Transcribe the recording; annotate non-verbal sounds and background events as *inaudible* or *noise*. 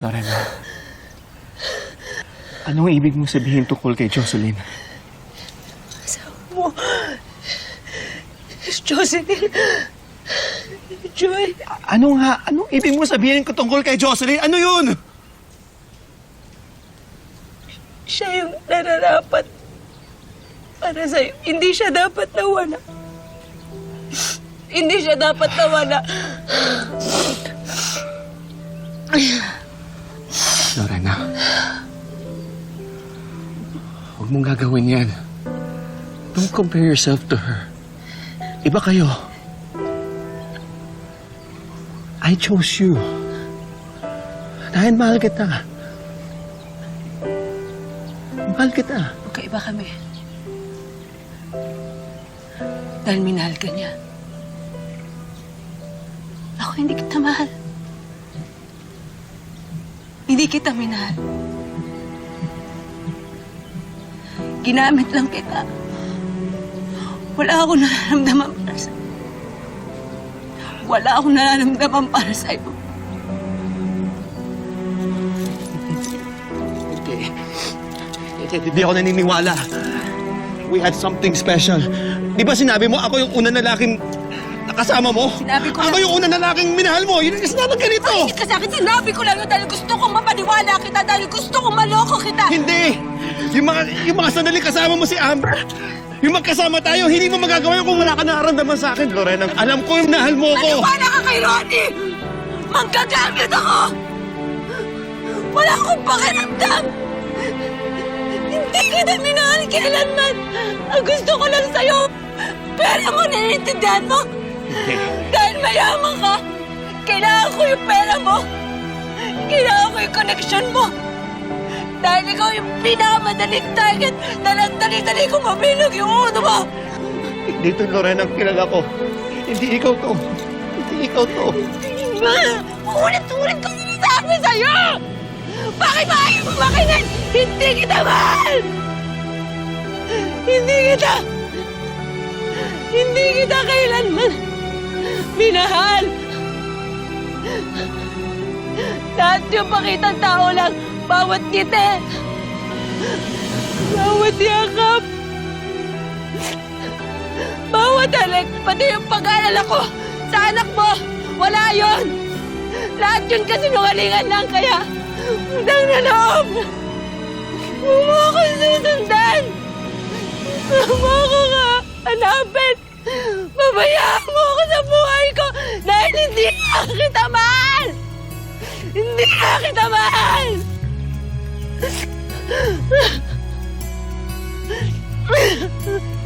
Lorena, anong ibig mong sabihin tungkol kay Jocelyn? mo. Jocelyn. Joy. Ano nga? Anong ibig mong sabihin ko tungkol kay Jocelyn? Ano yun? Siya yung nararapat para sa'yo. Hindi siya dapat nawala. Hindi siya dapat nawala. Lorena, huwag mong gagawin yan. Don't compare yourself to her. Iba kayo. I chose you. Dahil mahal kita. Mahal kita. Magkaiba kami. Dahil minahal ka niya. Ako hindi kita mahal. Kita minahal. Ginamit lang kita. Wala akong nararamdaman para sa Wala akong nararamdaman para sa iyo. Hindi. Hindi, ako naniniwala. We had something special. Di ba sinabi mo ako yung unang lalaking nakasama mo? Sinabi ko Ako lang- yung unang lalaking minahal mo. Yun ang sinabi ganito. Hindi ka sa akin sinabi ko lang yun dahil gusto kong mapaniwala kita, dahil gusto kong maloko kita. Hindi! Yung mga, yung mga sandali kasama mo si Amber, yung magkasama tayo, hindi mo magagawa yun kung wala ka nararamdaman sa akin, Lorena. Alam ko yung nahal mo ko. Maniwala ka kay Ronnie! Manggagamit ako! Wala akong pakiramdam! Hindi kita minahal kailanman! Ang gusto ko lang sa'yo, pera mo, naiintindihan mo? Hindi. *laughs* Dahil mayaman ka, kailangan ko yung pera mo. Kailangan ko yung connection mo. Dahil ikaw yung pinakamadaling target na ang dali-dali kong mabilog yung uno mo. Dito, Lorena, ang kilala ko. Hindi ikaw to. Hindi ikaw to. Ulit-ulit ko sinasabi sa'yo! Bakit ba ayaw mo makinig? Hindi kita mahal! Hindi kita... Hindi kita kailanman minahal! Lahat yung pakitang tao lang, bawat ngiti, bawat yakap, bawat halik, pati yung pag-aalala ko sa anak mo, wala yon. Lahat yun kasi nungalingan lang, kaya utang na loob. Huwag mo ako susundan. Huwag mo ako nga hanapin. Babayaan mo ako sa buhay ko dahil hindi kita mahal! Hindi kita mahal! Ha *laughs*